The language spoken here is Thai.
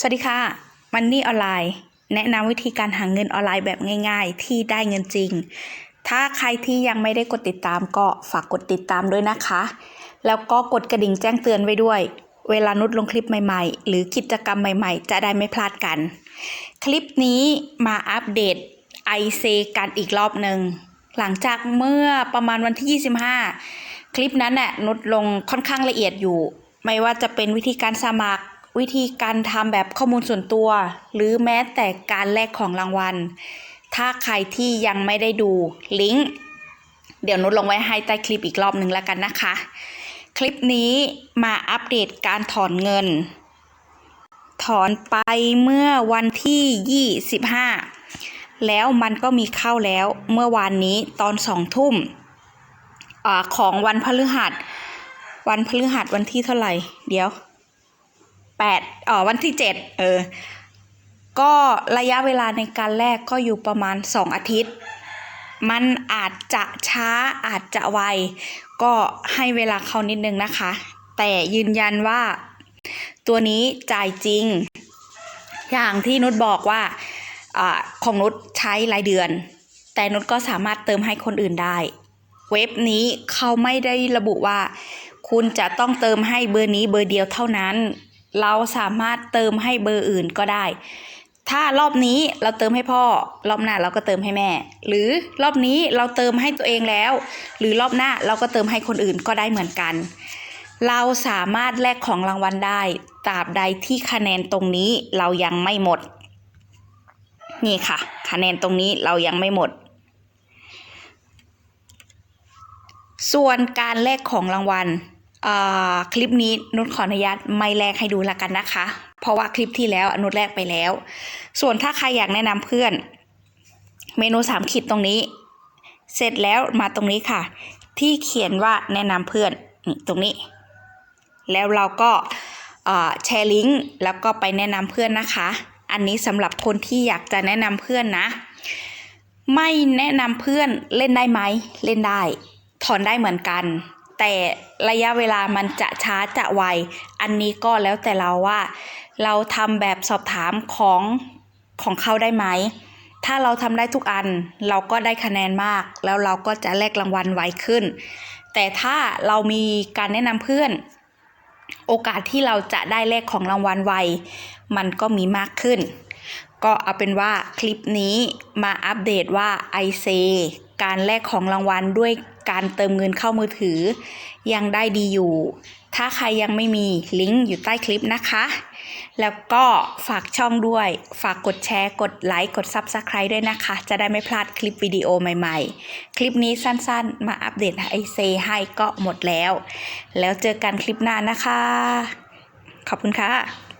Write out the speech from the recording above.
สวัสดีค่ะมันนี่ออนไลน์ แนะนำวิธีการหาเงินออนไลน์แบบง่าย ๆ ที่ได้เงินจริง ถ้าใครที่ยังไม่ได้กดติดตามก็ฝากกดติดตามด้วยนะคะ แล้วก็กดกระดิ่งแจ้งเตือนไว้ด้วย เวลานุชลงคลิปใหม่ๆ หรือกิจกรรมใหม่ๆ จะได้ไม่พลาดกัน คลิปนี้มาอัปเดต IC กันอีกรอบหนึ่งหลังจากเมื่อประมาณวันที่ 25 คลิปนั้นน่ะนุชลงค่อนข้างละเอียดอยู่ ไม่ว่าจะเป็นวิธีการสมัคร วิธีการทำแบบข้อมูลส่วนตัว หรือแม้แต่การแลกของรางวัล ถ้าใครที่ยังไม่ได้ดูลิงก์เดี๋ยวนุชลงไว้ให้ใต้คลิปอีกรอบหนึ่งแล้วกันนะคะ คลิปนี้มาอัปเดตการถอนเงิน ถอนไปเมื่อวันที่ 25 แล้วมันก็มีเข้าแล้วเมื่อวานนี้ตอนสองทุ่มอของวันพฤหัส วันพฤหัสวันที่เท่าไหร่ เดี๋ยว แปดอ๋อวันที่เจ็ดเออก็ระยะเวลาในการแลกก็อยู่ประมาณสองอาทิตย์ มันอาจจะช้าอาจจะไว ก็ให้เวลาเขานิดนึงนะคะ แต่ยืนยันว่าตัวนี้จ่ายจริง อย่างที่นุชบอกว่าอของนุชใช้รายเดือน แต่นุชก็สามารถเติมให้คนอื่นได้ เว็บนี้เขาไม่ได้ระบุว่า คุณจะต้องเติมให้เบอร์นี้เบอร์เดียวเท่านั้น เราสามารถเติมให้เบอร์อื่นก็ได้ ถ้ารอบนี้เราเติมให้พ่อ รอบหน้าเราก็เติมให้แม่ หรือรอบนี้เราเติมให้ตัวเองแล้ว หรือรอบหน้าเราก็เติมให้คนอื่นก็ได้เหมือนกัน เราสามารถแลกของรางวัลได้ตราบใดที่คะแนนตรงนี้เรายังไม่หมด นี่ค่ะ คะแนนตรงนี้เรายังไม่หมดส่วนการแลกของรางวัล คลิปนี้นุชขออนุญาตไม่แลกให้ดูละกันนะคะ เพราะว่าคลิปที่แล้วนุชแลกไปแล้ว ส่วนถ้าใครอยากแนะนำเพื่อน เมนูสามขีดตรงนี้ เสร็จแล้วมาตรงนี้ค่ะ ที่เขียนว่าแนะนำเพื่อนนี่ตรงนี้ แล้วเราก็แชร์ลิงก์แล้วก็ไปแนะนำเพื่อนนะคะ อันนี้สำหรับคนที่อยากจะแนะนำเพื่อนนะ ไม่แนะนำเพื่อนเล่นได้ไหมเล่นได้ ถอนได้เหมือนกัน แต่ระยะเวลามันจะช้าจะไว อันนี้ก็แล้วแต่เราว่า เราทำแบบสอบถามของของเขาได้ไหม ถ้าเราทำได้ทุกอันเราก็ได้คะแนนมาก แล้วเราก็จะแลกรางวัลไวขึ้น แต่ถ้าเรามีการแนะนำเพื่อน โอกาสที่เราจะได้แลกของรางวัลไว มันก็มีมากขึ้นก็เอาเป็นว่าคลิปนี้มาอัปเดตว่า IC การแลกของรางวัลด้วยการเติมเงินเข้ามือถือ ยังได้ดีอยู่ ถ้าใครยังไม่มีลิงก์อยู่ใต้คลิปนะคะ แล้วก็ฝากช่องด้วย ฝากกดแชร์ กดไลค์ กด Subscribe ด้วยนะคะ จะได้ไม่พลาดคลิปวิดีโอใหม่ๆ คลิปนี้สั้นๆ มาอัปเดตไอเซให้ก็หมดแล้ว แล้วเจอกันคลิปหน้านะคะ ขอบคุณค่ะ